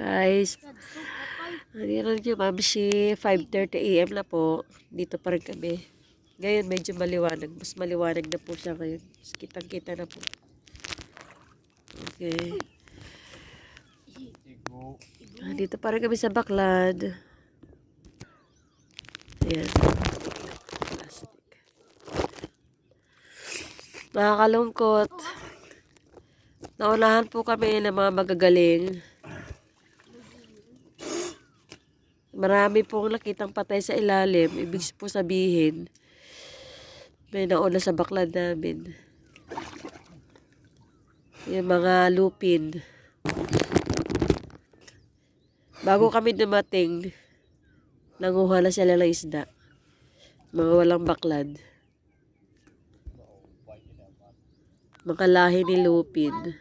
Guys, Nandiyan nyo, ma'am, si 5.30 a.m. na po. Dito pa rin kami. Ngayon, medyo maliwanag. Mas maliwanag na po siya ngayon. Mas Kitang-kita na po. Okay. Ah, Dito pa rin kami sa Baklad. Ayan. Plastic. Nakakalungkot. Naunahan po kami ng mga magagaling. Marami pong nakitang patay sa ilalim. Ibig po sabihin, may nauna sa baklad namin. Yung mga lupin. Bago kami dumating, nanguha na sila ng isda. Mga walang baklad. Mga lahi ni lupin.